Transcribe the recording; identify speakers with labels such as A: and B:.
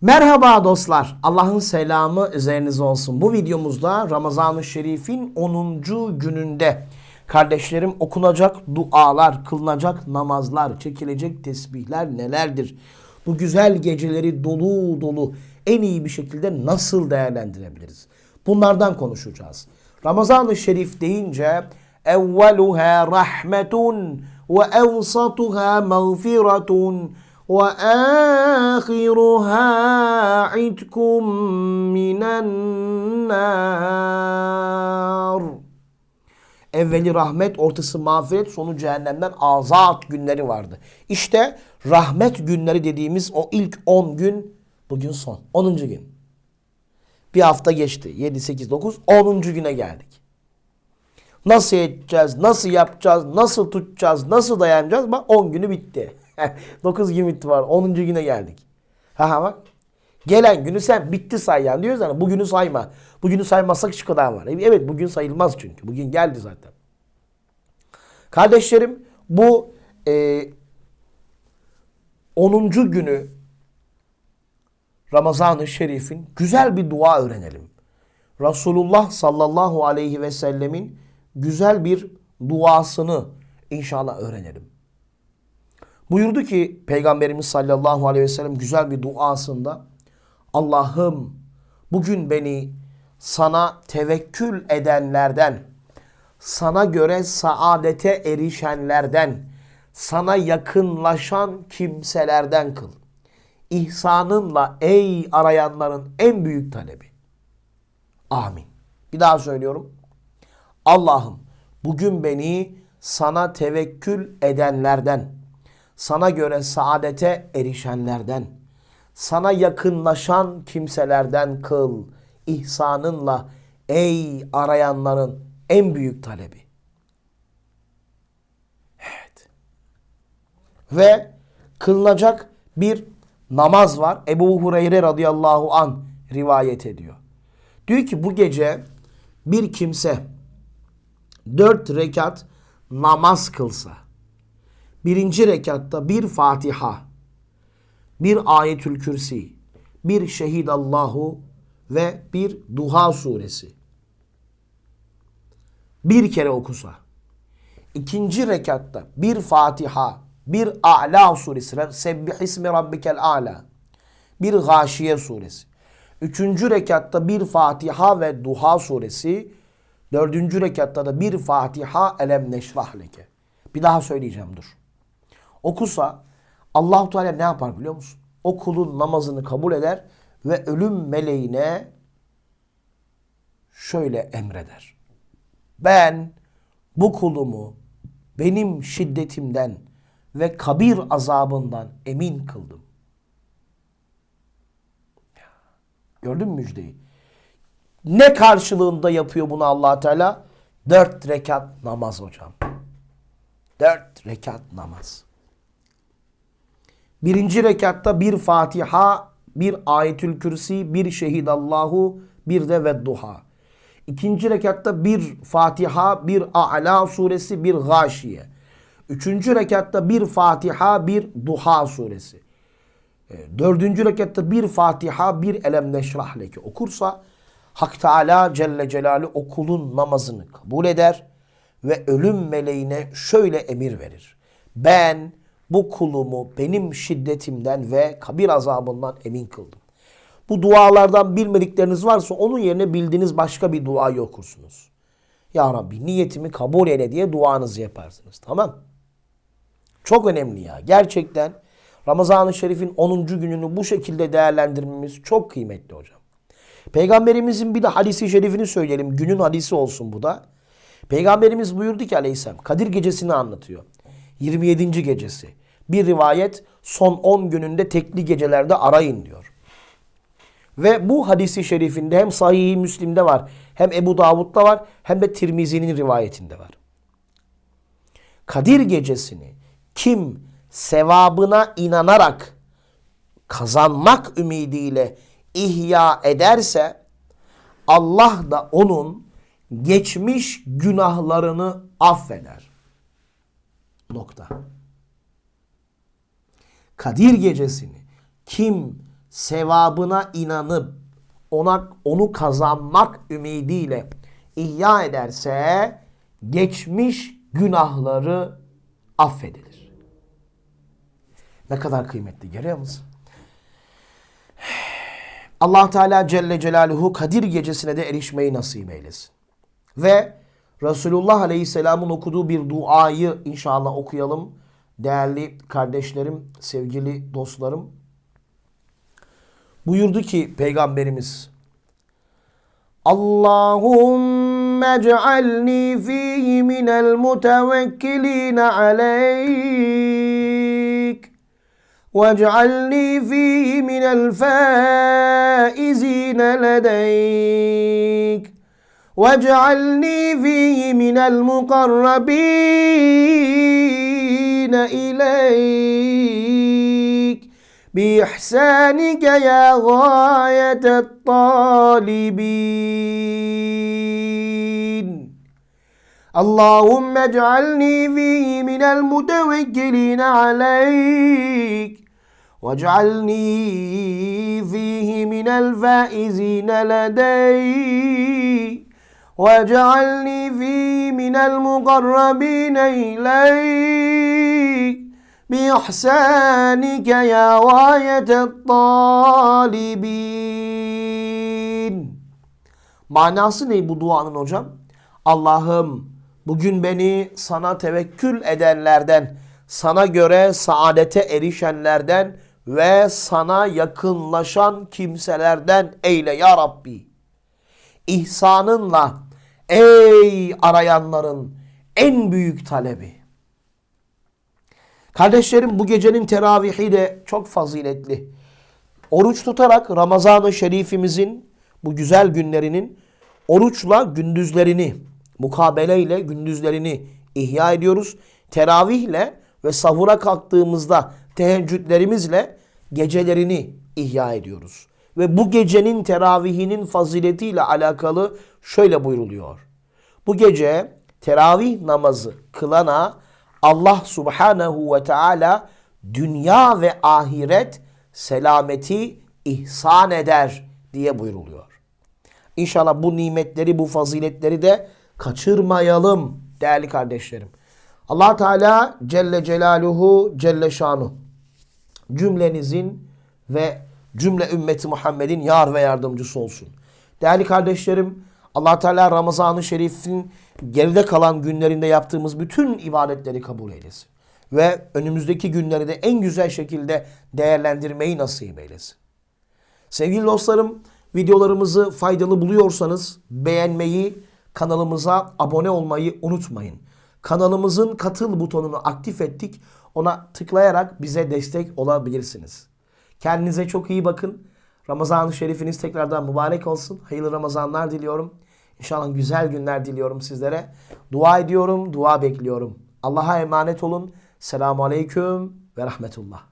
A: Merhaba dostlar. Allah'ın selamı üzerinize olsun. Bu videomuzda Ramazan-ı Şerif'in 10. gününde kardeşlerim okunacak dualar, kılınacak namazlar, çekilecek tesbihler nelerdir? Bu güzel geceleri dolu dolu en iyi bir şekilde nasıl değerlendirebiliriz? Bunlardan konuşacağız. Ramazan-ı Şerif deyince evveluha rahmetun ve evsatuha mağfiretun وآخرها عتكم من النار Evveli rahmet, ortası mağfiret, sonu cehennemden azat günleri vardı. İşte rahmet günleri dediğimiz o ilk 10 gün bugün son. 10. gün. Bir hafta geçti. 7, 8, 9, 10. güne geldik. Nasıl edeceğiz, nasıl yapacağız, nasıl tutacağız, nasıl dayanacağız? Bak 10 günü bitti. 9 gün bitti var. 10. güne geldik. Ha bak. Gelen günü sen bitti say yani diyoruz yani bugünü sayma. Bugünü saymazsak şu kadar var. Evet bugün sayılmaz çünkü. Bugün geldi zaten. Kardeşlerim bu e, 10. günü Ramazan-ı Şerif'in güzel bir dua öğrenelim. Resulullah sallallahu aleyhi ve sellemin güzel bir duasını inşallah öğrenelim. Buyurdu ki Peygamberimiz sallallahu aleyhi ve sellem güzel bir duasında Allah'ım bugün beni sana tevekkül edenlerden, sana göre saadete erişenlerden, sana yakınlaşan kimselerden kıl. İhsanınla ey arayanların en büyük talebi. Amin. Bir daha söylüyorum. Allah'ım bugün beni sana tevekkül edenlerden, sana göre saadete erişenlerden, sana yakınlaşan kimselerden kıl, ihsanınla ey arayanların en büyük talebi. Evet. Ve kılınacak bir namaz var. Ebu Hureyre radıyallahu an rivayet ediyor. Diyor ki bu gece bir kimse dört rekat namaz kılsa, birinci rekatta bir Fatiha, bir Ayetül Kürsi, bir Şehidallahu ve bir Duha suresi. Bir kere okusa. ikinci rekatta bir Fatiha, bir A'la suresi, Sebbih ismi rabbikel a'la, bir Gâşiye suresi. Üçüncü rekatta bir Fatiha ve Duha suresi. Dördüncü rekatta da bir Fatiha elem neşrah leke. Bir daha söyleyeceğim dur. Okusa Allahu Teala ne yapar biliyor musun? O kulun namazını kabul eder ve ölüm meleğine şöyle emreder. Ben bu kulumu benim şiddetimden ve kabir azabından emin kıldım. Gördün mü müjdeyi? Ne karşılığında yapıyor bunu allah Teala? Dört rekat namaz hocam. Dört rekat namaz. Birinci rekatta bir Fatiha, bir Ayetül Kürsi, bir Şehidallahu, bir de Vedduha. İkinci rekatta bir Fatiha, bir A'la suresi, bir Gâşiye. Üçüncü rekatta bir Fatiha, bir Duha suresi. E, dördüncü rekatta bir Fatiha, bir Elem Neşrah leki okursa Hak Teala Celle Celaluhu okulun namazını kabul eder ve ölüm meleğine şöyle emir verir. Ben bu kulumu benim şiddetimden ve kabir azabından emin kıldım. Bu dualardan bilmedikleriniz varsa onun yerine bildiğiniz başka bir duayı okursunuz. Ya Rabbi niyetimi kabul eyle diye duanızı yaparsınız. Tamam. Çok önemli ya. Gerçekten Ramazan-ı Şerif'in 10. gününü bu şekilde değerlendirmemiz çok kıymetli hocam. Peygamberimizin bir de hadisi şerifini söyleyelim. Günün hadisi olsun bu da. Peygamberimiz buyurdu ki aleyhisselam Kadir gecesini anlatıyor. 27. gecesi. Bir rivayet son 10 gününde tekli gecelerde arayın diyor. Ve bu hadisi şerifinde hem Sahih-i Müslim'de var, hem Ebu Davud'da var, hem de Tirmizi'nin rivayetinde var. Kadir gecesini kim sevabına inanarak kazanmak ümidiyle ihya ederse Allah da onun geçmiş günahlarını affeder. Nokta. Kadir gecesini kim sevabına inanıp ona onu kazanmak ümidiyle ihya ederse geçmiş günahları affedilir. Ne kadar kıymetli görüyor musun? Allah Teala Celle Celaluhu Kadir gecesine de erişmeyi nasip eylesin. Ve Resulullah Aleyhisselam'ın okuduğu bir duayı inşallah okuyalım Değerli kardeşlerim, sevgili dostlarım. Buyurdu ki Peygamberimiz Allahümme ec'alni fihi minel mutevekkiline aleyk واجعلني فيه من الفائزين لديك واجعلني فيه من المقربين إليك. بإحسانك يا غاية الطالبين. اللهم اجعلني فيه من المتوكلين عليك. واجعلني فيه من الفائزين لديك. واجعلني فيه من المقربين إليك بإحسانك يا غاية الطالبين Manası ne bu duanın hocam? Allah'ım bugün beni sana tevekkül edenlerden, sana göre saadete erişenlerden ve sana yakınlaşan kimselerden eyle ya Rabbi. İhsanınla ey arayanların en büyük talebi. Kardeşlerim bu gecenin teravihi de çok faziletli. Oruç tutarak Ramazan-ı Şerifimizin bu güzel günlerinin oruçla gündüzlerini, mukabeleyle gündüzlerini ihya ediyoruz. Teravihle ve sahura kalktığımızda teheccüdlerimizle gecelerini ihya ediyoruz. Ve bu gecenin teravihinin faziletiyle alakalı şöyle buyruluyor. Bu gece teravih namazı kılana Allah subhanehu ve teala dünya ve ahiret selameti ihsan eder diye buyruluyor. İnşallah bu nimetleri, bu faziletleri de kaçırmayalım değerli kardeşlerim. Allah Teala Celle Celaluhu Celle Şanu cümlenizin ve cümle ümmeti Muhammed'in yar ve yardımcısı olsun. Değerli kardeşlerim, Allah Teala Ramazan-ı Şerif'in geride kalan günlerinde yaptığımız bütün ibadetleri kabul eylesin. Ve önümüzdeki günleri de en güzel şekilde değerlendirmeyi nasip eylesin. Sevgili dostlarım, videolarımızı faydalı buluyorsanız beğenmeyi, kanalımıza abone olmayı unutmayın. Kanalımızın katıl butonunu aktif ettik. Ona tıklayarak bize destek olabilirsiniz. Kendinize çok iyi bakın. Ramazan-ı Şerifiniz tekrardan mübarek olsun. Hayırlı Ramazanlar diliyorum. İnşallah güzel günler diliyorum sizlere. Dua ediyorum, dua bekliyorum. Allah'a emanet olun. Selamun Aleyküm ve Rahmetullah.